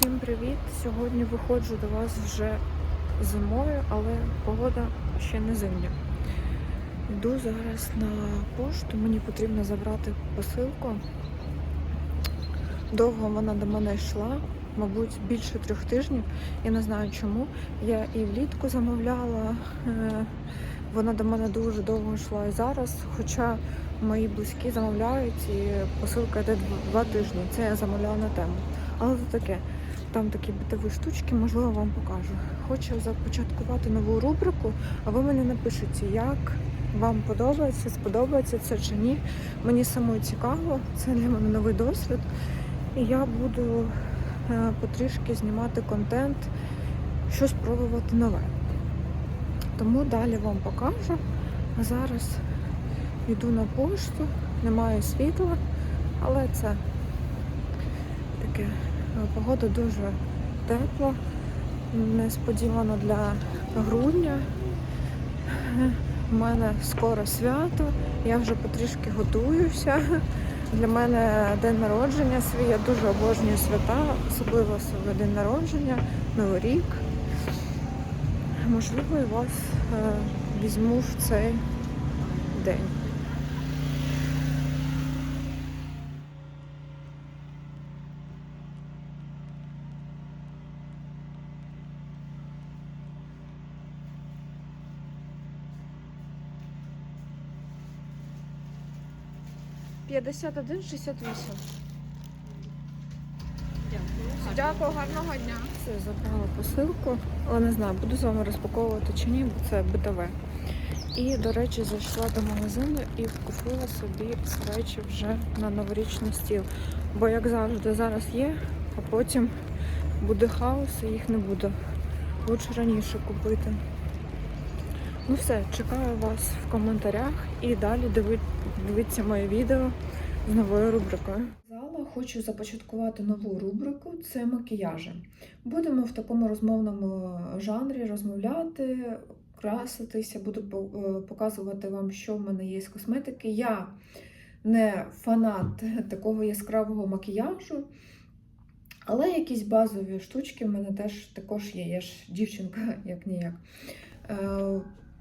Всім привіт! Сьогодні виходжу до вас вже зимою, але погода ще не зимня. Йду зараз на пошту, мені потрібно забрати посилку. Довго вона до мене йшла, мабуть, більше трьох тижнів. Я не знаю чому. Я і влітку замовляла, е, вона до мене дуже довго йшла і зараз. Хоча мої близькі замовляють і посилка йде два тижні. Це я замовляла на тему. Але це таке. Там такі битові штучки, можливо, вам покажу. Хочу започаткувати нову рубрику, а ви мені напишете, як вам подобається, сподобається це чи ні. Мені самою цікаво, це для мене новий досвід. І я буду е, потрішки знімати контент, щось пробувати нове. Тому далі вам покажу. А зараз йду на пошту, немає світла, але це таке. Е, Погода дуже тепла, несподівано для грудня. У мене скоро свято, я вже потрішки готуюся. Для мене день народження свій, я дуже обожнюю свята, особливо свій день народження, Новий рік. Можливо, і вас е, візьму в цей день. П'ятдесят один шістдесят вісім. Дякую, гарного дня. Все, забрала посилку, але не знаю, буду з вами розпаковувати чи ні, бо це битове. І, до речі, зайшла до магазину і купила собі речі вже на новорічний стіл. Бо, як завжди, зараз є, а потім буде хаос і їх не буде. Лучше раніше купити. Ну все, чекаю вас в коментарях і далі дивіться моє відео з новою рубрикою. Зала хочу започаткувати нову рубрику це макіяжі. Будемо в такому розмовному жанрі розмовляти, краситися, буду е, показувати вам, що в мене є з косметики. Я не фанат такого яскравого макіяжу, але якісь базові штучки в мене теж також є. Я ж дівчинка, як ніяк.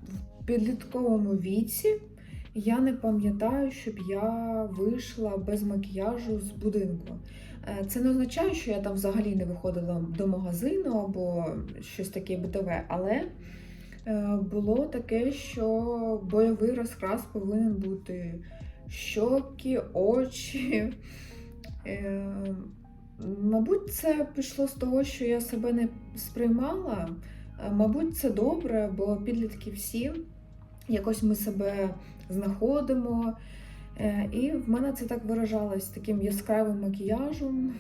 В підлітковому віці я не пам'ятаю, щоб я вийшла без макіяжу з будинку. Е, Це не означає, що я там взагалі не виходила до магазину або щось таке битове, але е, було таке, що бойовий розкрас повинен бути щоки, очі. Е, Мабуть, це пішло з того, що я себе не сприймала. Мабуть, це добре, бо підлітки всі якось ми себе знаходимо. Е, І в мене це так виражалось таким яскравим макіяжем.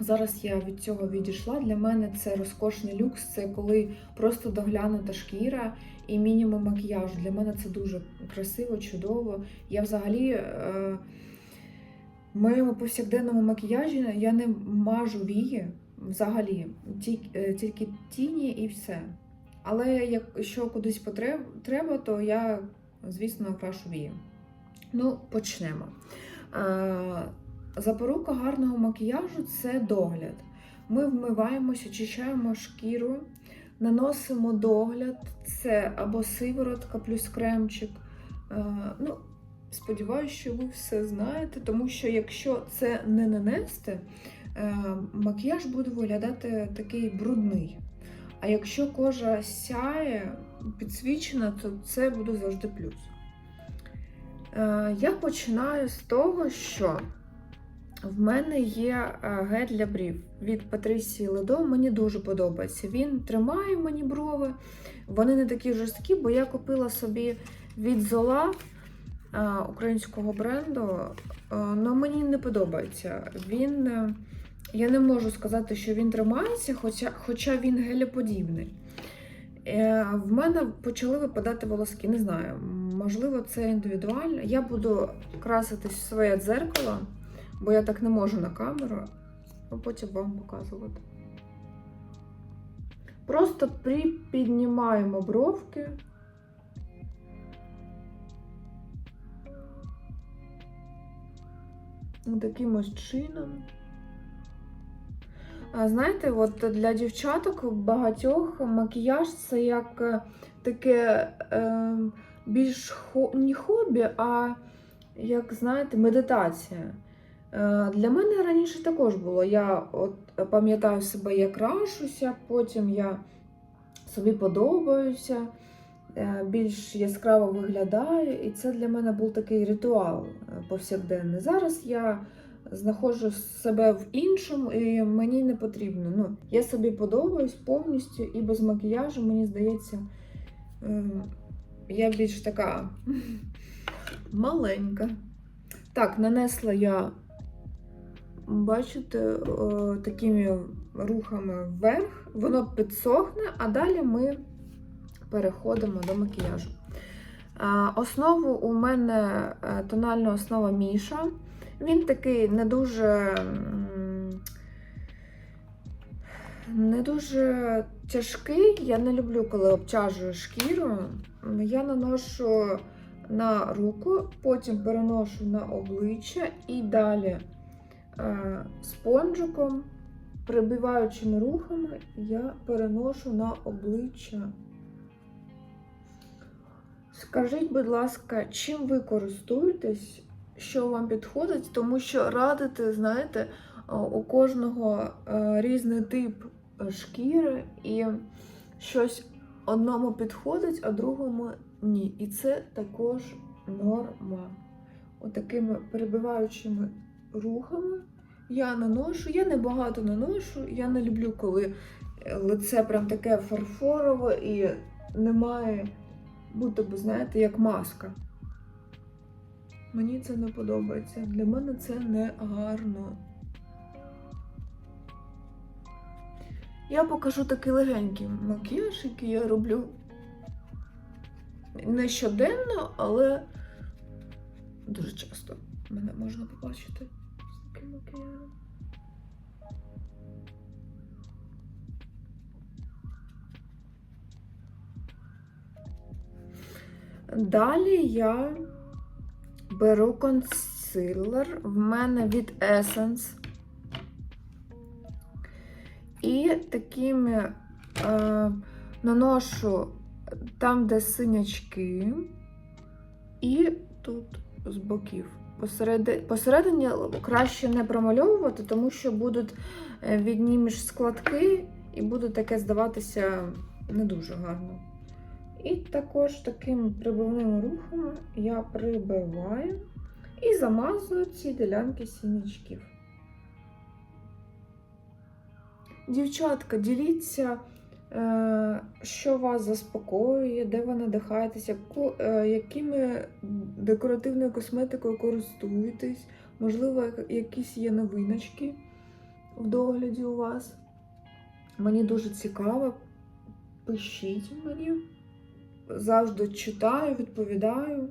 Зараз я від цього відійшла. Для мене це розкошний люкс, це коли просто доглянута шкіра і мінімум макіяжу. Для мене це дуже красиво, чудово. Я взагалі е, в моєму повсякденному макіяжі я не мажу вії взагалі, е, тільки тіні і все. Але якщо кудись треба, то я, звісно, крашу вії. Ну, почнемо. Е, Запорука гарного макіяжу це догляд. Ми вмиваємося, очищаємо шкіру, наносимо догляд, це або сиворотка плюс кремчик. Е, Ну, сподіваюся, що ви все знаєте, тому що якщо це не нанести, макіяж буде виглядати такий брудний. А якщо кожа сяє, підсвічена, то це буде завжди плюс. Е, Я починаю з того, що в мене є е, гель для брів від Патрісії Ледо. Мені дуже подобається. Він тримає мені брови, вони не такі жорсткі, бо я купила собі від Зола е, українського бренду, але мені не подобається. Він, е, я не можу сказати, що він тримається, хоча, хоча він гелеподібний. Е, В мене почали випадати волоски, не знаю, можливо, це індивідуально. Я буду краситись в своє дзеркало, бо я так не можу на камеру, а потім вам показувати. Просто припіднімаємо бровки. Таким ось чином. Знаєте, от для дівчаток багатьох макіяж це як е, таке е, більш хо, не хобі, а як знаєте, медитація. Е, Для мене раніше також було. Я от пам'ятаю себе, як крашуся, потім я собі подобаюся, е, більш яскраво виглядаю, і це для мене був такий ритуал е, повсякденний. Зараз я знаходжу себе в іншому, і мені не потрібно. Ну, я собі подобаюсь повністю і без макіяжу, мені здається, е, я більш така маленька. Так, нанесла я, бачите, е, такими рухами вверх, воно підсохне, а далі ми переходимо до макіяжу. Основу у мене е, тональна основа Міша. Він такий не дуже. Не дуже тяжкий. Я не люблю, коли обтяжую шкіру. Я наношу на руку, потім переношу на обличчя і далі е, спонжиком, прибиваючими рухами, я переношу на обличчя. Скажіть, будь ласка, чим ви користуєтесь, що вам підходить, тому що радити, знаєте, е, у кожного е, різний тип е, шкіри, і щось одному підходить, а другому ні. І це також норма. Отакими перебиваючими рухами я наношу. Я не багато наношу. Я не люблю, коли лице прям таке фарфорове і немає, будто би, знаєте, як маска. Мені це не подобається. Для мене це не гарно. Я покажу такий легенький макіяж, який я роблю не щоденно, але дуже часто мене можна побачити з таким макіяжем. Далі я беру консилер. В мене від Essence. І такими е, наношу там, де синячки, і тут з боків. Посереди, посередині краще не промальовувати, тому що будуть е, відні між складки, і буде таке здаватися не дуже гарно. І також такими прибивними рухами я прибиваю і замазую ці ділянки синячків. Дівчатка, діліться, е, що вас заспокоює, де ви надихаєтесь, яку, е, якими декоративною косметикою користуєтесь, можливо, якісь є новиночки в догляді у вас. Мені дуже цікаво. Пишіть мені. Завжди читаю, відповідаю.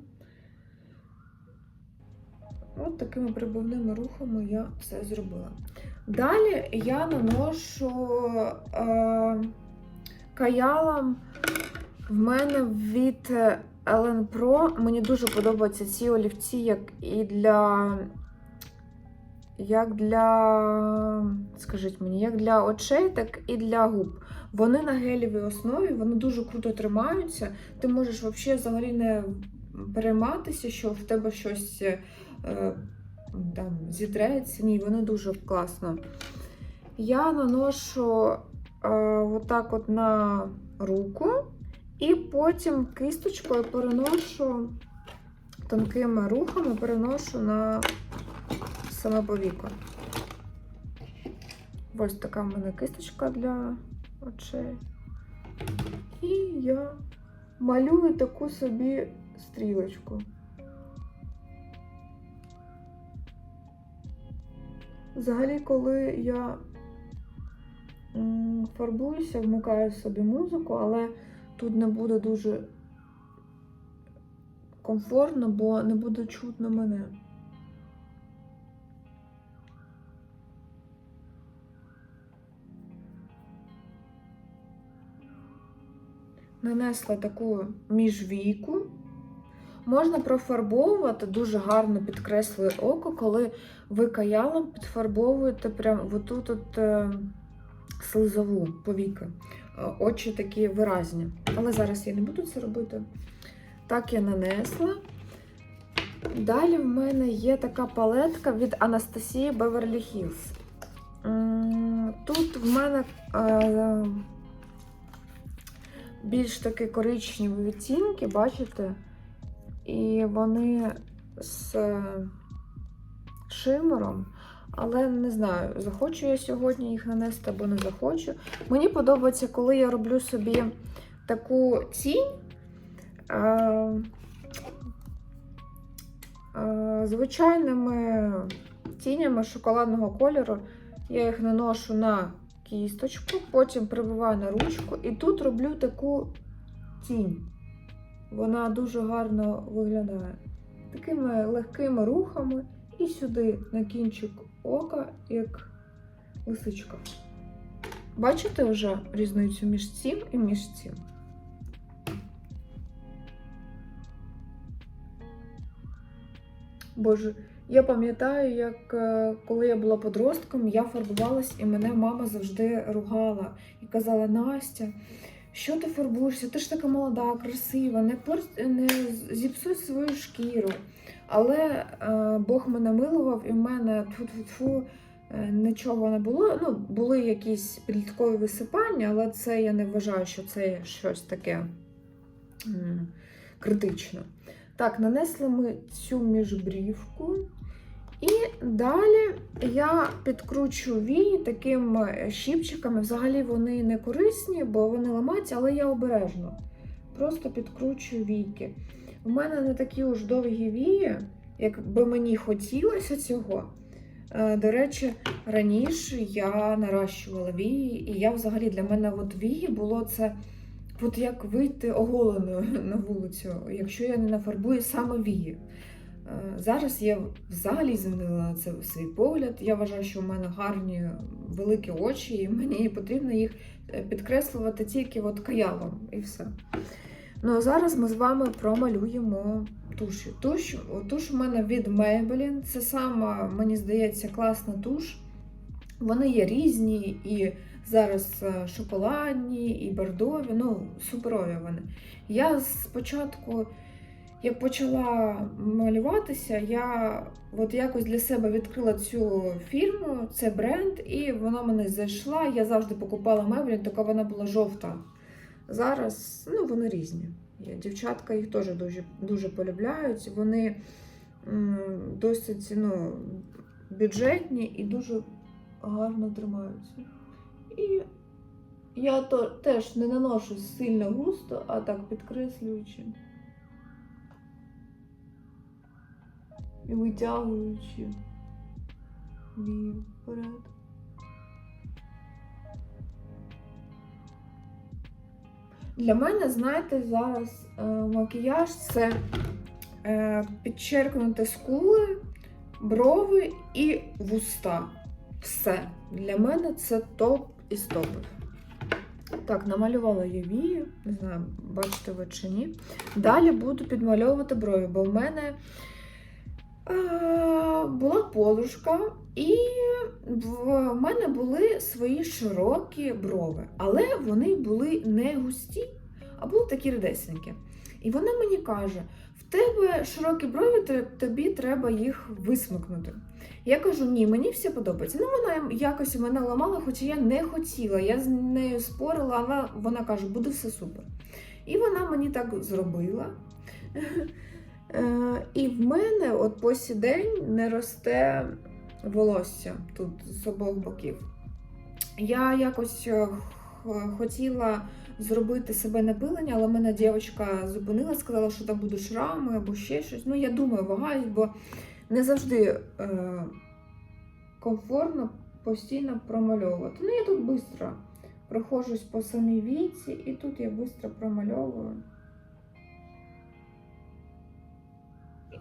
От такими прибивними рухами я це зробила. Далі я наношу е, каялом в мене від Ellen Pro. Мені дуже подобаються ці олівці, як і для. Як для, скажіть мені, як для очей, так і для губ. Вони на гелівій основі, вони дуже круто тримаються. Ти можеш взагалі взагалі не перейматися, що в тебе щось е, там, зітреться. Ні, вони дуже класно. Я наношу е, отак от на руку, і потім кисточкою переношу тонкими рухами переношу на саме повіко. Ось така в мене кисточка для очей. І я малюю таку собі стрілочку. Взагалі, коли я фарбуюся, вмикаю собі музику, але тут не буде дуже комфортно, бо не буде чутно мене. Нанесла таку міжвійку. Можна профарбовувати, дуже гарно підкреслює око, коли ви каялом підфарбовуєте прям отут от, е, слизову повіки. Е, Очі такі виразні. Але зараз я не буду це робити. Так я нанесла. Далі в мене є така палетка від Анастасії Hills. М, Тут в мене е, більш такі коричневі відтінки, бачите? І вони з е, шимером. Але не знаю, захочу я сьогодні їх нанести або не захочу. Мені подобається, коли я роблю собі таку тінь. Е, е, звичайними тінями шоколадного кольору. Я їх наношу на кісточку, потім прибиваю на ручку і тут роблю таку тінь. Вона дуже гарно виглядає. Такими легкими рухами і сюди на кінчик ока, як лисичка. Бачите вже різницю між цим і між цим? Боже, я пам'ятаю, як е, коли я була подростком, я фарбувалась, і мене мама завжди ругала і казала: Настя, що ти фарбуєшся? Ти ж така молода, красива, не, пор... не зіпсуй свою шкіру. Але е, Бог мене милував, і в мене тфу-тфу-тфу, е, нічого не було. Ну, були якісь підліткові висипання, але це я не вважаю, що це щось таке критичне. Так, нанесли ми цю міжбрівку. І далі я підкручу вії такими щіпчиками. Взагалі вони не корисні, бо вони ламаються, але я обережно. Просто підкручую війки. У мене не такі уж довгі вії, як би мені хотілося цього. Е, До речі, раніше я наращувала вії, і я взагалі для мене от вії було це от як вийти оголеною на вулицю, якщо я не нафарбую саме вії. Е, Зараз я взагалі змінила це свій погляд. Я вважаю, що в мене гарні великі очі, і мені потрібно їх е, підкреслювати тільки от каялом і все. Ну а зараз ми з вами промалюємо туші. Туш, туш у мене від Maybelline. Це сама, мені здається, класна туш. Вони є різні і зараз е, шоколадні, і бордові, ну, суперові вони. Я спочатку, як почала малюватися, я от якось для себе відкрила цю фірму, це бренд, і вона мене зайшла. Я завжди покупала Maybelline, тільки вона була жовта. Зараз ну, вони різні. Дівчатка їх теж дуже, дуже полюбляють. Вони досить ну, бюджетні і дуже гарно тримаються. І я то теж не наношу сильно густо, а так підкреслюючи. І витягуючи вії вперед. Для мене, знаєте, зараз е, макіяж це е, підчеркнути скули, брови і вуста. Все. Для мене це топ із топів. Так, намалювала я вії, не знаю, бачите ви чи ні. Далі буду підмальовувати брові, бо в мене була подружка, і в мене були свої широкі брови, але вони були не густі, а були такі редесенькі. І вона мені каже: в тебе широкі брові, те- тобі треба їх висмикнути. Я кажу, ні, мені все подобається. Ну, вона якось мене ламала, хоча я не хотіла. Я з нею спорила, але вона каже, буде все супер. І вона мені так зробила. Е, І в мене от по сій день не росте волосся тут з обох боків. Я якось е, хотіла зробити себе напилення, але мене дівчинка зупинила, сказала, що там будуть шрами або ще щось. Ну, я думаю, вагаюсь, бо не завжди е, комфортно постійно промальовувати. Ну, я тут швидко проходжусь по самій віці, і тут я швидко промальовую.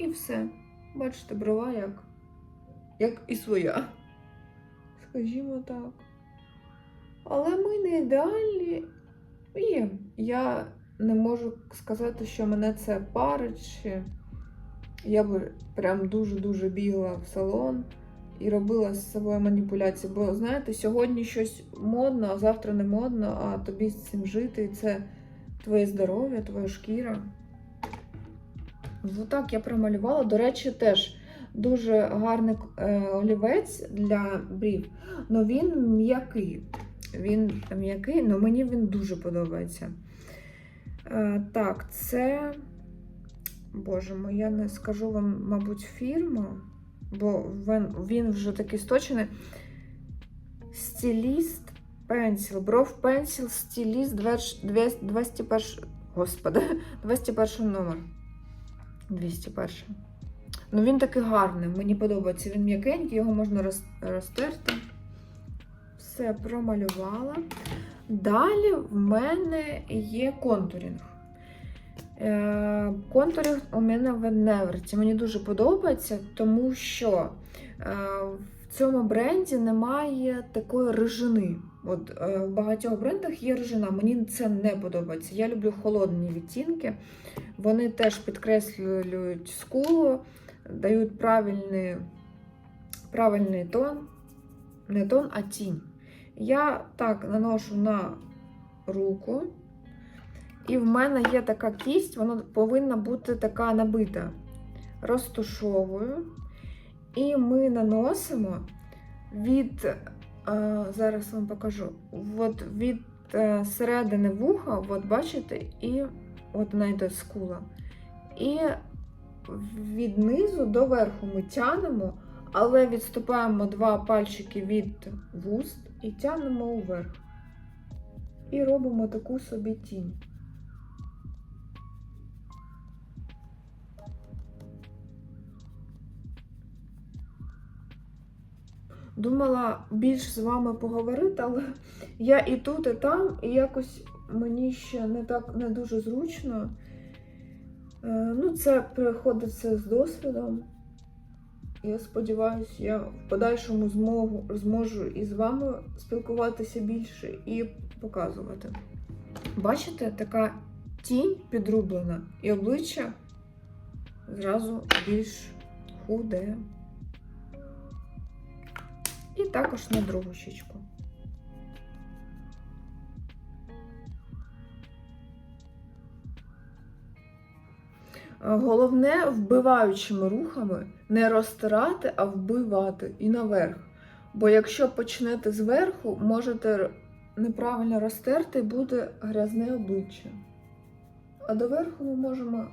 І все. Бачите, брова як, як і своя. Скажімо так. Але ми не ідеальні. І я не можу сказати, що мене це парить. Чи я би прям дуже-дуже бігла в салон і робила з собою маніпуляції. Бо знаєте, сьогодні щось модно, а завтра не модно, а тобі з цим жити. І це твоє здоров'я, твоя шкіра. Ну так я промалювала. До речі, теж дуже гарний е, олівець для брів. але він м'який. Він м'який, але мені він дуже подобається. Е, так, це. Боже мой, я не скажу вам, мабуть, фірму, бо він, вже такий сточений. Стиліст Пенсіл. Бров Пенсіл, стиліст 21. Господи, 201 номер. 201. Ну, він такий гарний, мені подобається. Він м'якенький, його можна роз, розтерти. Все промалювала. Далі в мене є контурінг. Е, Контуринг у мене в Неверті. Мені дуже подобається, тому що е, в цьому бренді немає такої рижини. От е, в багатьох брендах є рижина. Мені це не подобається. Я люблю холодні відтінки. Вони теж підкреслюють скулу, дають правильний, правильний тон, не тон, а тінь. Я так наношу на руку. І в мене є така кість, вона повинна бути така набита. Розтушовую. І ми наносимо від, зараз вам покажу, от від е, середини вуха, от бачите, і от вона йде скула. І від низу до верху ми тянемо, але відступаємо два пальчики від вуст і тянемо уверх. І робимо таку собі тінь. Думала більш з вами поговорити, але я і тут, і там, і якось мені ще не так не дуже зручно. Е, Ну, це приходить все з досвідом. Я сподіваюся, я в подальшому змогу, зможу і з вами спілкуватися більше і показувати. Бачите, така тінь підрублена, і обличчя зразу більш худе. І також на другу щічку. Головне вбиваючими рухами не розтирати, а вбивати і наверх. Бо якщо почнете зверху, можете неправильно розтерти і буде грязне обличчя. А доверху ми можемо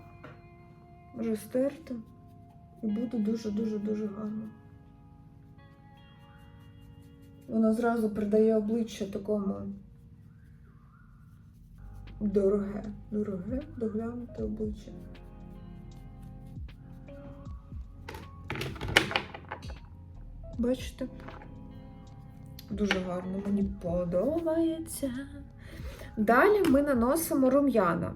вже стерти і буде дуже-дуже-дуже гарно. Воно зразу придає обличчя такому дороге, дороге, доглянуте обличчя. Бачите? Дуже гарно, мені подобається. Далі ми наносимо рум'яна.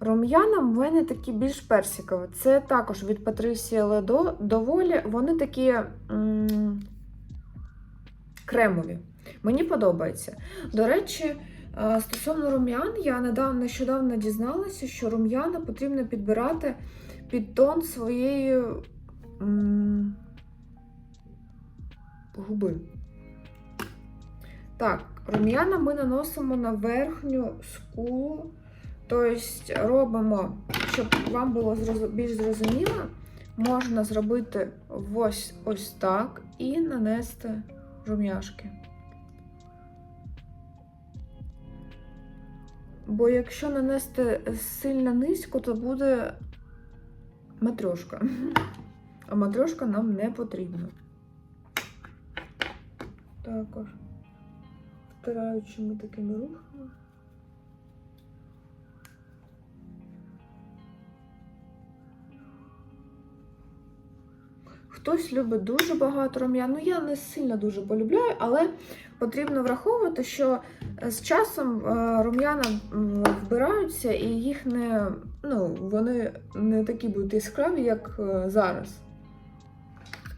Рум'яна в мене такі більш персикові. Це також від Патрисія Ледо. Доволі вони такі м- кремові. Мені подобається. До речі, е, стосовно рум'ян, я недавно нещодавно дізналася, що рум'яна потрібно підбирати під тон своєї м- губи. Так, рум'яна ми наносимо на верхню скулу. Тобто робимо, щоб вам було більш зрозуміло, можна зробити ось ось так і нанести рум'яшки. Бо якщо нанести сильно низько, то буде матрешка. А матрешка нам не потрібна. Також втираючими такими рухами. Хтось любить дуже багато рум'ян. Ну, я не сильно дуже полюбляю, але потрібно враховувати, що е, з часом е, рум'яна вбираються і їх не, ну, вони не такі будуть яскраві, як е, зараз.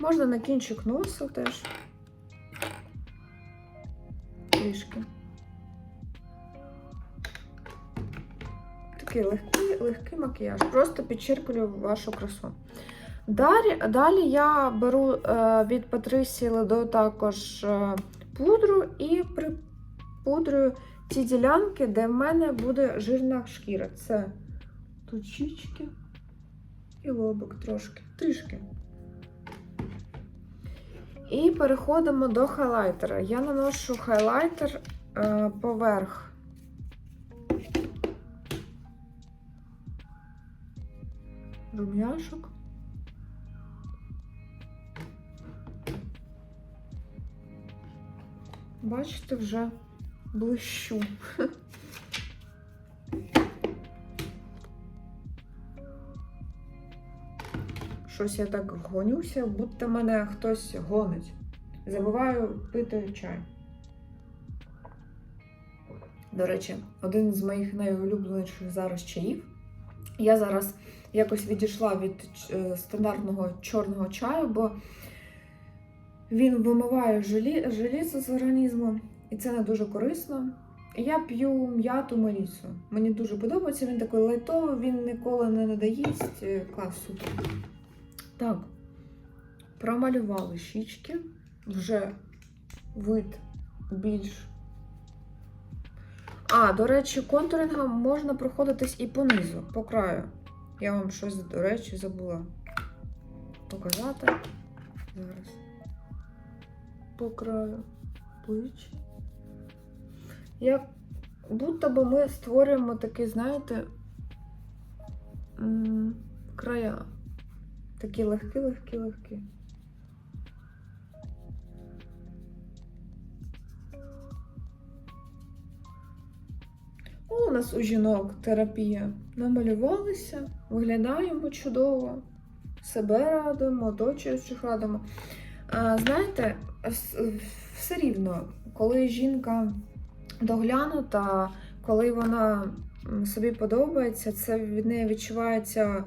Можна на кінчик носу теж. Трішки. Такий легкий, легкий макіяж. Просто підчеркую вашу красу. Далі, далі я беру е, від Патрисії Ледо також е, пудру і припудрюю ті ділянки, де в мене буде жирна шкіра. Це тут і лобик трошки, трішки. І переходимо до хайлайтера. Я наношу хайлайтер е, поверх. Рум'яшок. Бачите, вже блищу. Щось я так гонюся, будто мене хтось гонить. Забуваю пити чай. До речі, один з моїх найулюбленіших зараз чаїв. Я зараз якось відійшла від е, стандартного чорного чаю, бо він вимиває желі, желізо з організму, і це не дуже корисно. Я п'ю м'яту мелісу. Мені дуже подобається, він такий лайтовий, він ніколи не надоїсть. Е, Клас супер. Так, промалювали щічки, вже вид більш. А, до речі, контурингом можна проходитись і по низу, по краю. Я вам щось, до речі, забула показати. Зараз. По краю плечі. Як будто би ми створюємо такі, знаєте, края. Такі легкі, легкі, легкі. У нас у жінок терапія. Намалювалися, виглядаємо чудово, себе радуємо, оточуючих радуємо. Знаєте, все рівно, коли жінка доглянута, коли вона собі подобається, це від неї відчувається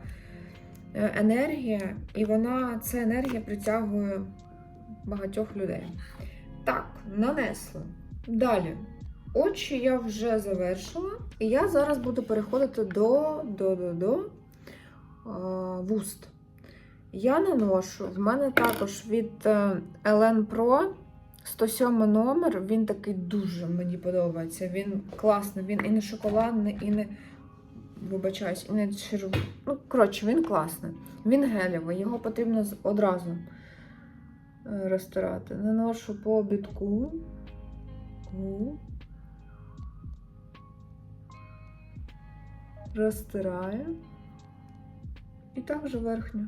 е, енергія, і вона, ця енергія притягує багатьох людей. Так, нанесла. Далі. Очі я вже завершила, і я зараз буду переходити до, до, до, до вуст. Я наношу, в мене також від е, Elen Pro 107 номер. Він такий дуже мені подобається. Він класний, він і не шоколадний, і не вибачаюсь, і не червоний. Ну, коротше, він класний. Він гелєвий, його потрібно одразу е, розтирати. Наношу по обідку. Розтираю. І також верхню.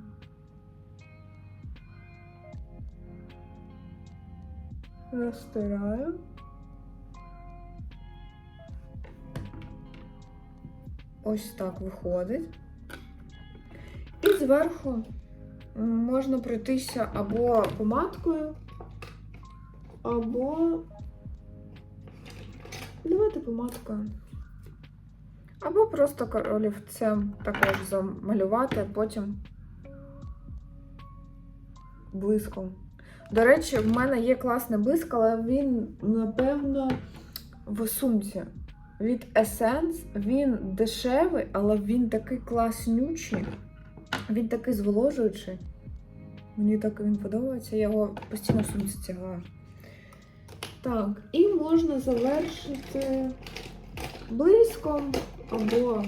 Розтираю. Ось так виходить. І зверху можна пройтися або помадкою, або. Давайте помадкою. Або просто олівцем також замалювати, а потім блиском. До речі, в мене є класний блиск, але він, напевно, в сумці. Від Essence. Він дешевий, але він такий класнючий. Він такий зволожуючий. Мені так він подобається, я його постійно в сумці тягаю. Так, і можна завершити блиском або.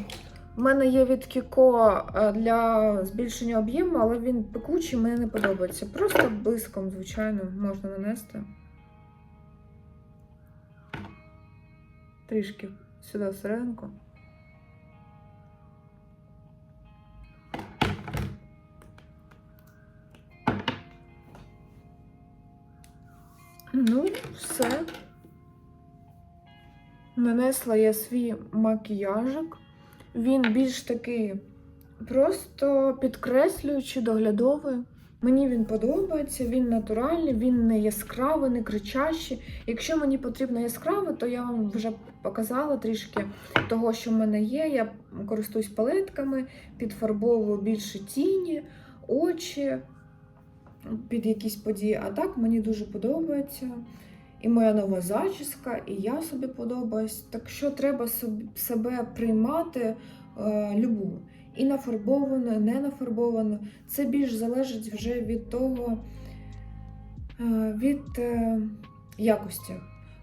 У мене є від Кіко е, для збільшення об'єму, але він пекучий, мені не подобається. Просто блиском, звичайно, можна нанести. Трішки сюди всерединку. Ну, все. Нанесла я свій макіяжик. Він більш такий просто підкреслюючий, доглядовий. Мені він подобається, він натуральний, він не яскравий, не кричащий. Якщо мені потрібно яскраве, то я вам вже показала трішки того, що в мене є. Я користуюсь палетками, підфарбовую більше тіні, очі під якісь події. А так мені дуже подобається. І моя нова зачіска, і я собі подобаюсь. Так що треба себе приймати е, любу. і нафарбовано, і не нафарбовано. Це більш залежить вже від того, е, від е, якості.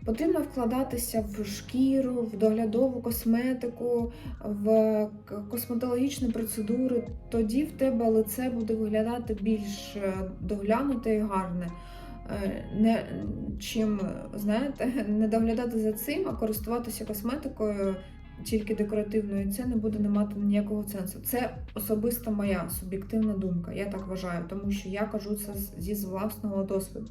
Потрібно вкладатися в шкіру, в доглядову косметику, в косметологічні процедури. Тоді в тебе лице буде виглядати більш е, доглянуте і гарне. Е, Не, чим, знаєте, не доглядати за цим, а користуватися косметикою тільки декоративною, це не буде не мати ніякого сенсу. Це особиста моя суб'єктивна думка. Я так вважаю, тому що я кажу це зі власного досвіду.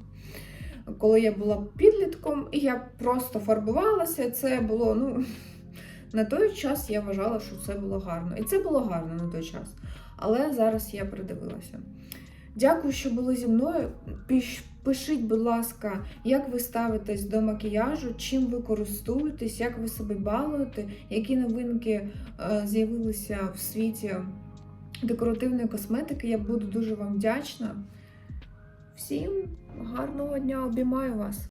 Коли я була підлітком, і я просто фарбувалася, це було, ну, на той час я вважала, що це було гарно. І це було гарно на той час. Але зараз я придивилася. Дякую, що були зі мною. Пишіть, будь ласка, як ви ставитесь до макіяжу, чим ви користуєтесь, як ви себе балуєте, які новинки е, з'явилися в світі декоративної косметики. Я буду дуже вам вдячна. Всім гарного дня, обіймаю вас!